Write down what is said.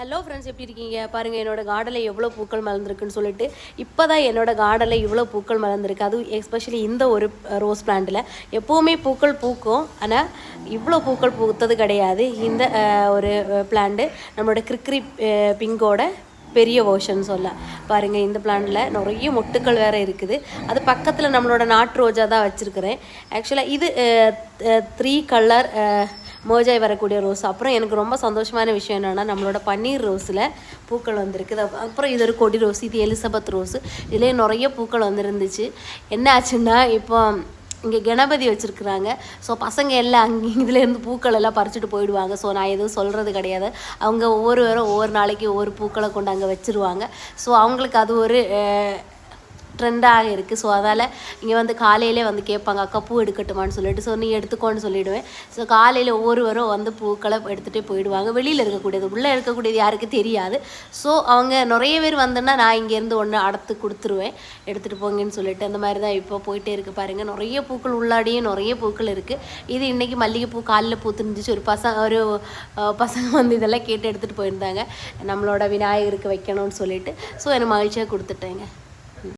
Hello friends எப்படி இருக்கீங்க? பாருங்கள் என்னோட கார்டனில் எவ்வளோ பூக்கள் மலர்ந்துருக்குன்னு சொல்லிட்டு இப்போ தான் என்னோட கார்டனில் இவ்வளோ பூக்கள் மலர்ந்துருக்கு. அதுவும் எஸ்பெஷலி இந்த ஒரு ரோஸ் பிளான்ட்டில் எப்போவுமே பூக்கள் பூக்கும் ஆனால் இவ்வளோ பூக்கள் பூத்தது கிடையாது. இந்த ஒரு பிளான்ட்டு நம்மளோட கிரிக்ரி பிங்கோட பெரிய ஓஷன் சொல்ல. பாருங்கள் இந்த பிளான்ட்டில் நிறைய மொட்டுக்கள் வேறு இருக்குது. அது பக்கத்தில் நம்மளோட நாட்டு ரோஜா தான் வச்சுருக்கிறேன். ஆக்சுவலாக இது த்ரீ கலர் மோஜாய் வரக்கூடிய ரோஸ் அப்புறம் எனக்கு ரொம்ப சந்தோஷமான விஷயம் என்னென்னா நம்மளோட பன்னீர் ரோஸில் பூக்கள் வந்திருக்குது அப்புறம் இது ஒரு கொடி ரோஸ் இது எலிசபெத் ரோஸ் இதுலேயே நிறைய பூக்கள் வந்துருந்துச்சு. என்ன ஆச்சுன்னா இப்போ இங்கே கணபதி வச்சுருக்குறாங்க. ஸோ பசங்க எல்லாம் அங்கே இதுலேருந்து பூக்கள் எல்லாம் பறிச்சுட்டு போயிடுவாங்க. ஸோ நான் எதுவும் சொல்கிறது கிடையாது. அவங்க ஒவ்வொருவரும் ஒவ்வொரு நாளைக்கு ஒவ்வொரு பூக்களை கொண்டு அங்கே வச்சுருவாங்க. ஸோ அவங்களுக்கு அது ஒரு ட்ரெண்டாக இருக்குது ஸோ அதால் இங்கே வந்து காலையிலே வந்து கேட்பாங்க அக்கா பூ எடுக்கட்டுமான்னு சொல்லிட்டு. ஸோ நீ எடுத்துக்கோன்னு சொல்லிவிடுவேன் ஸோ காலையில் ஒவ்வொருவரும் வந்து பூக்களை எடுத்துகிட்டே போயிடுவாங்க. வெளியில் இருக்கக்கூடியது உள்ளே இருக்கக்கூடியது யாருக்கு தெரியாது. ஸோ அவங்க நிறைய பேர் வந்தோன்னா நான் இங்கேருந்து ஒன்று அடத்து கொடுத்துருவேன். எடுத்துகிட்டு போங்கன்னு சொல்லிட்டு. அந்த மாதிரி தான் இப்போ போயிட்டே இருக்குது பாருங்கள் நிறைய பூக்கள் உள்ளாடியும் நிறைய பூக்கள் இருக்குது இது இன்றைக்கி மல்லிகைப்பூ காலில் பூத்துருந்துச்சு ஒரு பசங்க ஒரு பசங்க வந்து இதெல்லாம் கேட்டு எடுத்துகிட்டு போயிருந்தாங்க. நம்மளோட விநாயகருக்கு வைக்கணும்னு சொல்லிட்டு. ஸோ எனக்கு மகிழ்ச்சியாக கொடுத்துட்டேங்க.